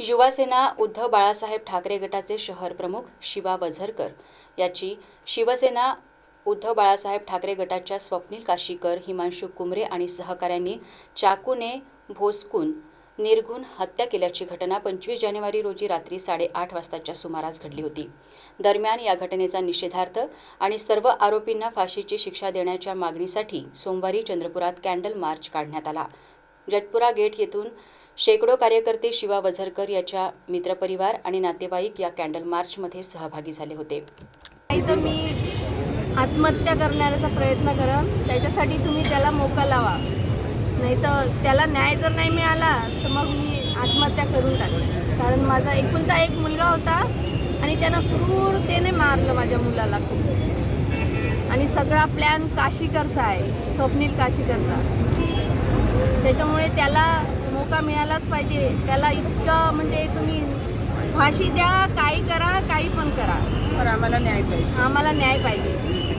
युवासेना उद्धव बाळासाहेब ठाकरे गटाचे शहर प्रमुख शिवा वझरकर याची शिवसेना उद्धव बाळासाहेब ठाकरे गटाच्या स्वप्नील काशीकर हिमांशू कुमरे आणि सहकाऱ्यांनी चाकूने भोसकून निर्घुण हत्या केल्याची घटना पंचवीस जानेवारी रोजी रात्री साडेआठ वाजताच्या सुमारास घडली होती. दरम्यान या घटनेचा निषेधार्थ आणि सर्व आरोपींना फाशीची शिक्षा देण्याच्या मागणीसाठी सोमवारी चंद्रपुरात कॅन्डल मार्च काढण्यात आला. जटपुरा गेट येथून शेकडो कार्यकर्ते शिवा वझरकर याच्या मित्रपरिवार आणि नातेवाईक या कॅन्डल मार्चमध्ये सहभागी झाले होते. तर मी आत्महत्या करण्याचा प्रयत्न करन त्याच्यासाठी तुम्ही त्याला मोका लावा. नाही तर त्याला न्याय जर नाही मिळाला तर मग मी आत्महत्या करून टाकली कारण माझा एकुलता एक मुलगा होता आणि त्यानं क्रूरतेने मारलं माझ्या मुलाला खूप. आणि सगळा प्लॅन काशीकरचा आहे स्वप्नील काशीकरचा. त्याच्यामुळे त्याला मोका मिळालाच पाहिजे. त्याला इतकं म्हणजे तुम्ही फाशी द्या काही करा काही पण करा. तर आम्हाला न्याय पाहिजे. आम्हाला न्याय पाहिजे.